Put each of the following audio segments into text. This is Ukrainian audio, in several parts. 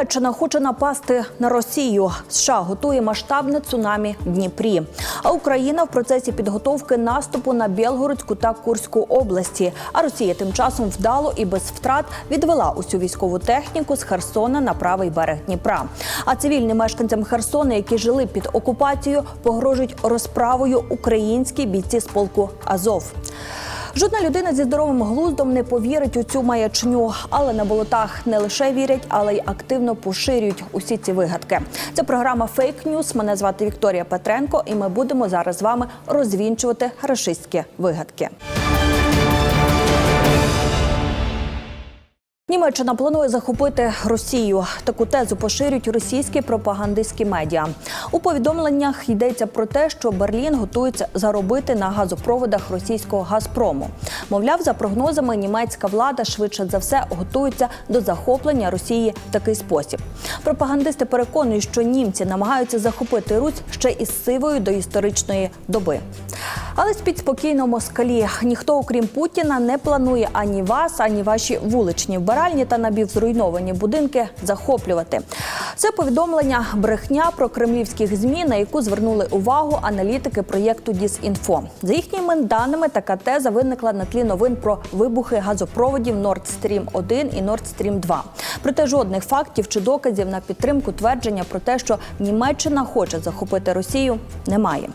Німеччина хоче напасти на Росію. США готує масштабне цунамі в Дніпрі. А Україна в процесі підготовки наступу на Білгородську та Курську області. А Росія тим часом вдало і без втрат відвела усю військову техніку з Херсона на правий берег Дніпра. А цивільним мешканцям Херсона, які жили під окупацією, погрожують розправою українські бійці з полку Азов. Жодна людина зі здоровим глуздом не повірить у цю маячню, але на болотах не лише вірять, але й активно поширюють усі ці вигадки. Це програма Фейк Ньюс. Мене звати Вікторія Петренко, і ми будемо зараз з вами розвінчувати рашистські вигадки. Німеччина планує захопити Росію. Таку тезу поширюють російські пропагандистські медіа. У повідомленнях йдеться про те, що Берлін готується заробити на газопроводах російського Газпрому. Мовляв, за прогнозами, німецька влада швидше за все готується до захоплення Росії в такий спосіб. Пропагандисти переконують, що німці намагаються захопити Русь ще із сивою до історичної доби. Але спіть спокійно москалі. Ніхто, окрім Путіна, не планує ані вас, ані ваші вуличні вбиральні та напівзруйновані будинки захоплювати. Це повідомлення брехня про кремлівських змі, на яку звернули увагу аналітики проєкту Дізінфо. За їхніми даними, така теза виникла на тлі новин про вибухи газопроводів Nord Stream 1 і Nord Stream 2. Проте жодних фактів чи доказів на підтримку твердження про те, що Німеччина хоче захопити Росію, немає.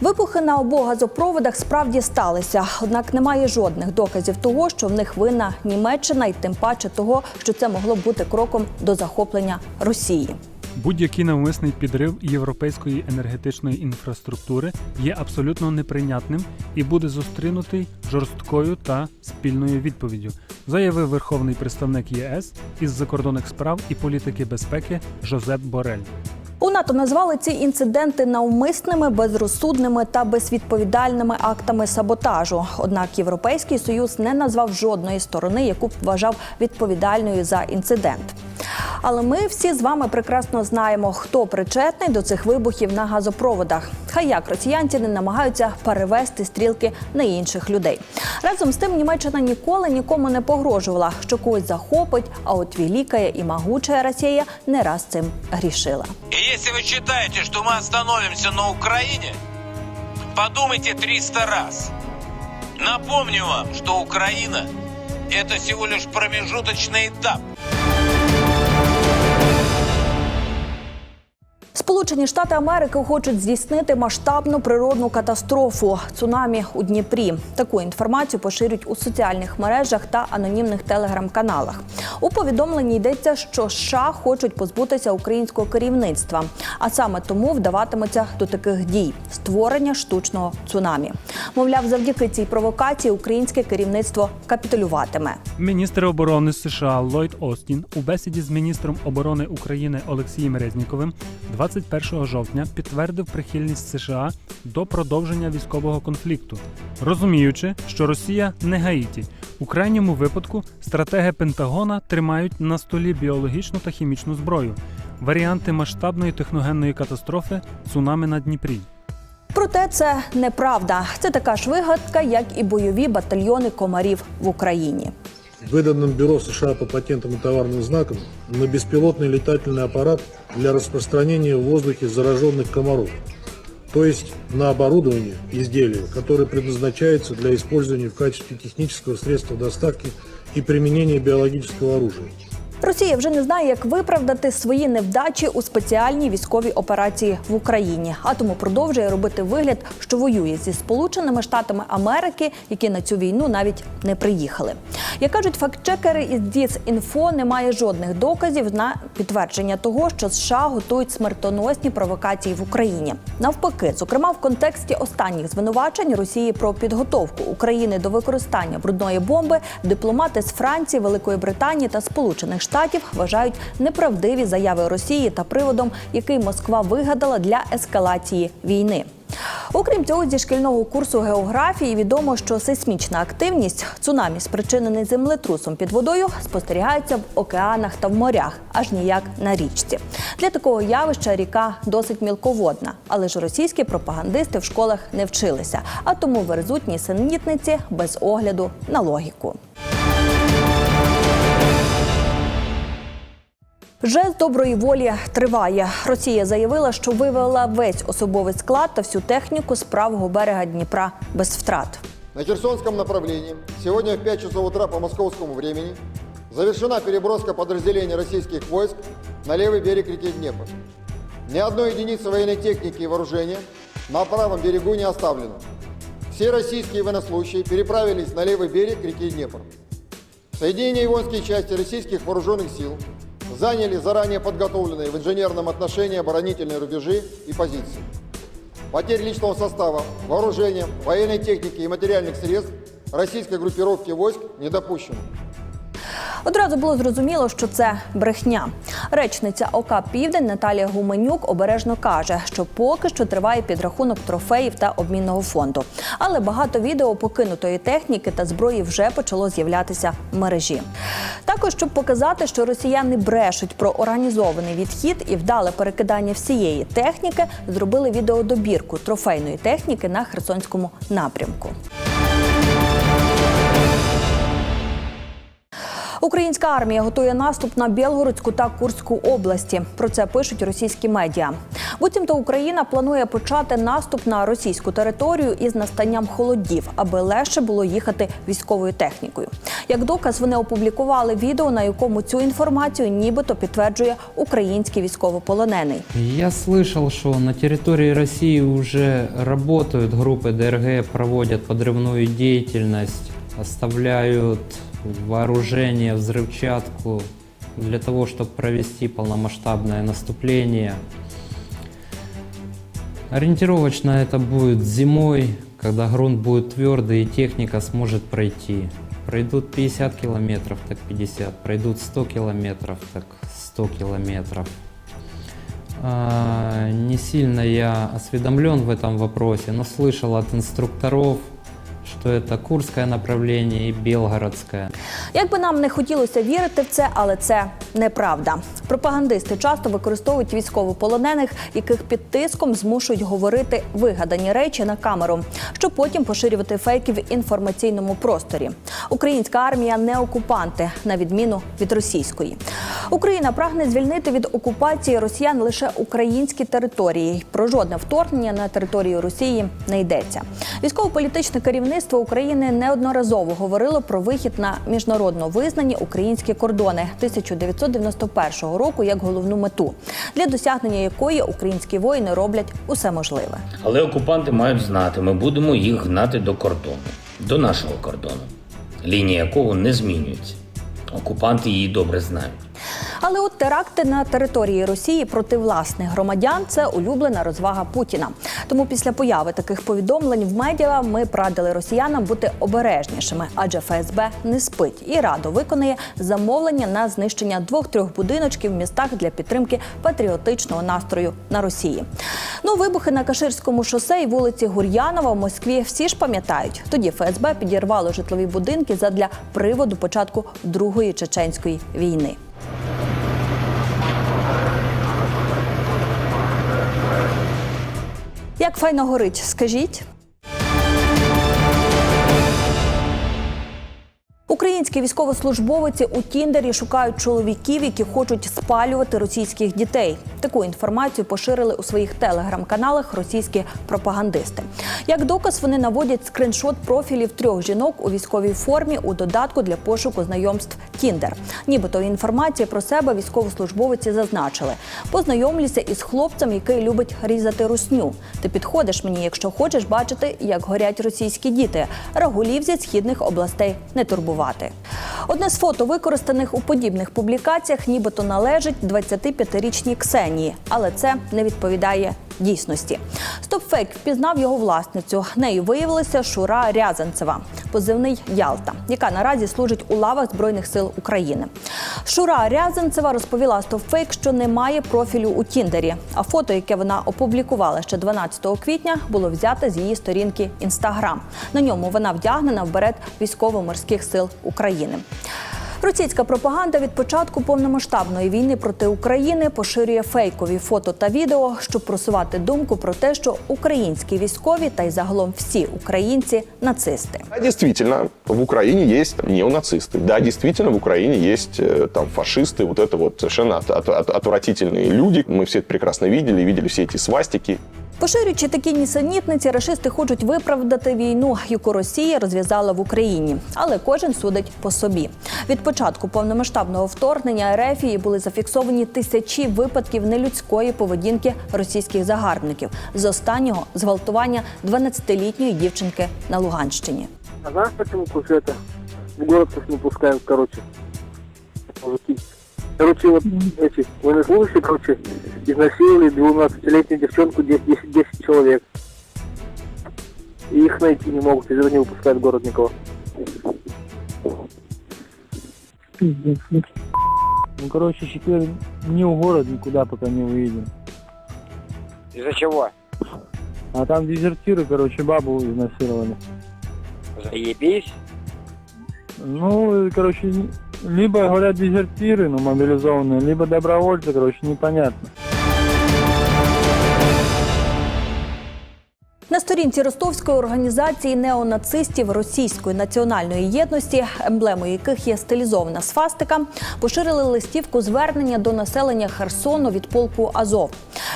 Вибухи на обох газопроводах справді сталися, однак немає жодних доказів того, що в них винна Німеччина, і тим паче того, що це могло бути кроком до захоплення Росії. Будь-який навмисний підрив європейської енергетичної інфраструктури є абсолютно неприйнятним і буде зустрінутий жорсткою та спільною відповіддю, заявив верховний представник ЄС із закордонних справ і політики безпеки Жозеп Борель. У НАТО назвали ці інциденти навмисними, безрозсудними та безвідповідальними актами саботажу. Однак Європейський союз не назвав жодної сторони, яку б вважав відповідальною за інцидент. Але ми всі з вами прекрасно знаємо, хто причетний до цих вибухів на газопроводах. Хай як росіянці не намагаються перевести стрілки на інших людей. Разом з тим Німеччина ніколи нікому не погрожувала, що когось захопить. А от великая і могучая Росія не раз цим грішила. И если вы считаете, что мы остановимся на Украине, подумайте 300 раз. Напомню вам, что Украина – это всего лишь промежуточный этап. Сполучені Штати Америки хочуть здійснити масштабну природну катастрофу цунамі у Дніпрі. Таку інформацію поширюють у соціальних мережах та анонімних телеграм-каналах. У повідомленні йдеться, що США хочуть позбутися українського керівництва, а саме тому вдаватимуться до таких дій створення штучного цунамі. Мовляв, завдяки цій провокації українське керівництво капітулюватиме. Міністр оборони США Ллойд Остін у бесіді з міністром оборони України Олексієм Резніковим 21 жовтня підтвердив прихильність США до продовження військового конфлікту, розуміючи, що Росія не Гаїті. У крайньому випадку стратеги Пентагона тримають на столі біологічну та хімічну зброю, варіанти масштабної техногенної катастрофи цунами на Дніпрі. Проте це неправда. Це така ж вигадка, як і бойові батальйони комарів в Україні. Выданном Бюро США по патентам и товарным знакам на беспилотный летательный аппарат для распространения в воздухе зараженных комаров, то есть на оборудование изделия, которое предназначается для использования в качестве технического средства доставки и применения биологического оружия. Росія вже не знає, як виправдати свої невдачі у спеціальній військовій операції в Україні, а тому продовжує робити вигляд, що воює зі Сполученими Штатами Америки, які на цю війну навіть не приїхали. Як кажуть фактчекери із Діс.Інфо, немає жодних доказів на підтвердження того, що США готують смертоносні провокації в Україні. Навпаки, зокрема в контексті останніх звинувачень Росії про підготовку України до використання брудної бомби, дипломати з Франції, Великої Британії та Сполучених Штатів вважають неправдиві заяви Росії та приводом, який Москва вигадала для ескалації війни. Окрім цього, зі шкільного курсу географії відомо, що сейсмічна активність цунамі, спричинений землетрусом під водою, спостерігається в океанах та в морях, аж ніяк на річці. Для такого явища ріка досить мілководна, але ж російські пропагандисти в школах не вчилися, а тому верзуть нісенітниці без огляду на логіку. Жест доброї волі триває. Росія заявила, що вивела весь особовий склад та всю техніку з правого берега Дніпра без втрат. На Херсонском направлении сегодня в 5 часов утра по московскому времени завершена переброска подразделений российских войск на левый берег реки Днепр. Ни одной единицы военной техники и вооружения на правом берегу не оставлено. Все российские военнослужащие переправились на левый берег реки Днепр. Соединения и воинские части российских вооруженных сил заняли заранее подготовленные в инженерном отношении оборонительные рубежи и позиции. Потерь личного состава, вооружения, военной техники и материальных средств российской группировки войск не допущено. Одразу було зрозуміло, що це брехня. Речниця ОК Південь Наталія Гуменюк обережно каже, що поки що триває підрахунок трофеїв та обмінного фонду. Але багато відео покинутої техніки та зброї вже почало з'являтися в мережі. Також щоб показати, що росіяни брешуть про організований відхід і вдале перекидання всієї техніки, зробили відеодобірку трофейної техніки на Херсонському напрямку. Українська армія готує наступ на Білгородську та Курську області. Про це пишуть російські медіа. Буцімто Україна планує почати наступ на російську територію із настанням холодів, аби легше було їхати військовою технікою. Як доказ, вони опублікували відео, на якому цю інформацію нібито підтверджує український військовополонений. Я слышал, что на территории России уже работают группы ДРГ, проводят подрывную деятельность, оставляют вооружение, взрывчатку для того, чтобы провести полномасштабное наступление. Ориентировочно это будет зимой, когда грунт будет твердый и техника сможет пройти. Пройдут 50 километров, так 50. Пройдут 100 километров, так 100 километров. А, Не сильно я осведомлен в этом вопросе, но слышал от инструкторов, что это Курское направление и Белгородское. Як би нам не хотілося вірити в це, але це неправда. Пропагандисти часто використовують військовополонених, яких під тиском змушують говорити вигадані речі на камеру, щоб потім поширювати фейки в інформаційному просторі. Українська армія не окупанти, на відміну від російської. Україна прагне звільнити від окупації росіян лише українські території. Про жодне вторгнення на територію Росії не йдеться. Військово-політичне керівництво України неодноразово говорило про вихід на міжнародно визнані українські кордони 1991 року як головну мету, для досягнення якої українські воїни роблять усе можливе. Але окупанти мають знати, ми будемо їх гнати до кордону, до нашого кордону, лінія якого не змінюється. Окупанти її добре знають. Але от теракти на території Росії проти власних громадян це улюблена розвага Путіна. Тому після появи таких повідомлень в медіа ми порадили росіянам бути обережнішими, адже ФСБ не спить і радо виконує замовлення на знищення двох-трьох будиночків в містах для підтримки патріотичного настрою на Росії. Ну, вибухи на Каширському шосе і вулиці Гур'янова в Москві всі ж пам'ятають. Тоді ФСБ підірвало житлові будинки задля приводу початку другої чеченської війни. Як файно горить, скажіть. Українські військовослужбовиці у Тіндері шукають чоловіків, які хочуть спалювати російських дітей. Таку інформацію поширили у своїх телеграм-каналах російські пропагандисти. Як доказ, вони наводять скриншот профілів трьох жінок у військовій формі у додатку для пошуку знайомств Тіндер. Нібито інформації про себе військовослужбовиці зазначили: познайомлюся із хлопцем, який любить різати русню. Ти підходиш мені, якщо хочеш бачити, як горять російські діти. Рагулів зі східних областей не турбувати. Одне з фото, використаних у подібних публікаціях, нібито належить 25-річній Ксенії, але це не відповідає дійсності. Стопфейк впізнав його власницю. Нею виявилася Шура Рязанцева, позивний Ялта, яка наразі служить у лавах Збройних сил України. Шура Рязанцева розповіла Стопфейк, що немає профілю у Тіндері. А фото, яке вона опублікувала ще 12 квітня, було взяте з її сторінки Інстаграм. На ньому вона вдягнена в берет військово-морських сил України. Російська пропаганда від початку повномасштабної війни проти України поширює фейкові фото та відео, щоб просувати думку про те, що українські військові та й загалом всі українці нацисти. Да, действительно, в Украине есть неонацисты. Да, действительно, в Украине есть э, там фашисты, вот это вот совершенно от- от- от- отвратительные люди. Мы все это прекрасно видели, видели все эти свастики. Поширюючи такі нісенітниці, рашисти хочуть виправдати війну, яку Росія розв'язала в Україні. Але кожен судить по собі. Від початку повномасштабного вторгнення РФ були зафіксовані тисячі випадків нелюдської поведінки російських загарбників. З останнього зґвалтування 12-літньої дівчинки на Луганщині. А знаешь, почему? Потому в город не пускают, короче. Короче, вот эти военнослужащие, короче, изнасиловали 12-летнюю девчонку 10, 10, 10 человек. И их найти не могут, из-за этого не выпускают в город никого. Ну, короче, теперь ни в город никуда пока не выедем. Из-за чего? А там дезертиры, короче, бабу изнасиловали. Заебись. Ну, короче, либо говорят дезертиры, ну, мобилизованные, либо добровольцы, короче, непонятно. На сторінці ростовської організації неонацистів Російської національної єдності, емблемою яких є стилізована свастика, поширили листівку звернення до населення Херсону від полку Азов.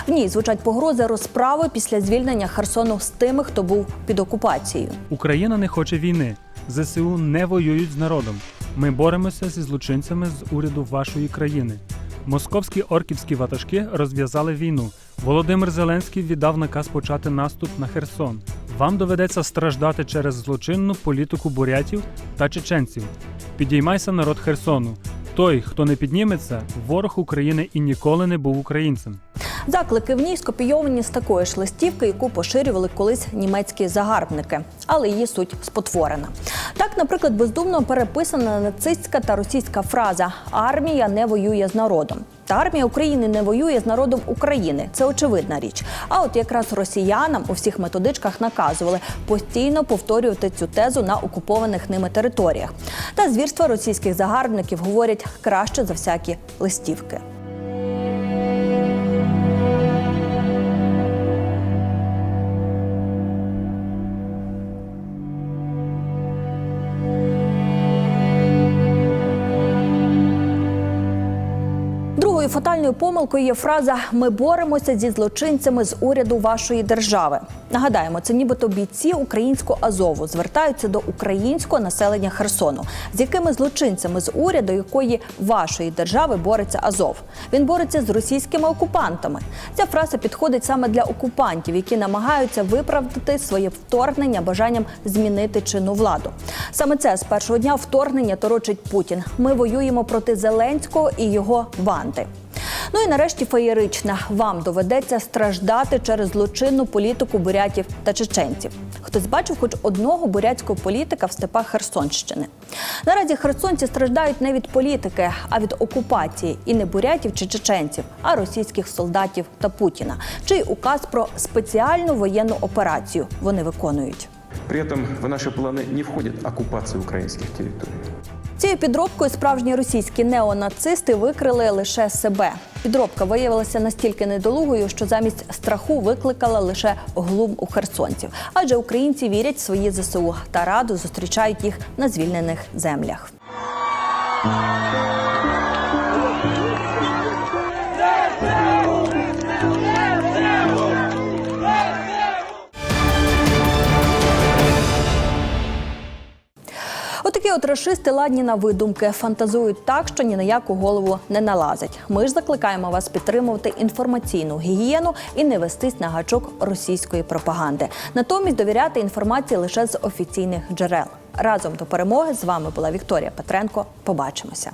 В ній звучать погрози розправи після звільнення Херсону з тими, хто був під окупацією. Україна не хоче війни. ЗСУ не воюють з народом. Ми боремося зі злочинцями з уряду вашої країни. Московські орківські ватажки розв'язали війну. Володимир Зеленський віддав наказ почати наступ на Херсон. Вам доведеться страждати через злочинну політику бурятів та чеченців. Підіймайся народ Херсону. Той, хто не підніметься, ворог України і ніколи не був українцем. Заклики в ній скопійовані з такої ж листівки, яку поширювали колись німецькі загарбники, але її суть спотворена. Так, наприклад, бездумно переписана нацистська та російська фраза Армія не воює з народом. Та армія України не воює з народом України. Це очевидна річ. А от якраз росіянам у всіх методичках наказували постійно повторювати цю тезу на окупованих ними територіях. Та звірства російських загарбників говорять краще за всякі листівки. Фатальною помилкою є фраза Ми боремося зі злочинцями з уряду вашої держави. Нагадаємо, це нібито бійці українського Азову звертаються до українського населення Херсону, з якими злочинцями з уряду якої вашої держави бореться Азов. Він бореться з російськими окупантами. Ця фраза підходить саме для окупантів, які намагаються виправдати своє вторгнення бажанням змінити чинну владу. Саме це з першого дня вторгнення торочить Путін. Ми воюємо проти Зеленського і його банди. Ну і нарешті феєрична. Вам доведеться страждати через злочинну політику бурятів та чеченців. Хтось бачив хоч одного бурятського політика в степах Херсонщини. Наразі херсонці страждають не від політики, а від окупації і не бурятів чи чеченців, а російських солдатів та Путіна, чий указ про спеціальну воєнну операцію вони виконують. При этом в наши планы не входит оккупация украинских территорий. Цією підробкою справжні російські неонацисти викрили лише себе. Підробка виявилася настільки недолугою, що замість страху викликала лише глум у херсонців. Адже українці вірять в свої ЗСУ та раду зустрічають їх на звільнених землях. Отакі рашисти ладні на видумки, фантазують так, що ні на яку голову не налазить. Ми ж закликаємо вас підтримувати інформаційну гігієну і не вестись на гачок російської пропаганди. Натомість довіряти інформації лише з офіційних джерел. Разом до перемоги з вами була Вікторія Петренко. Побачимося.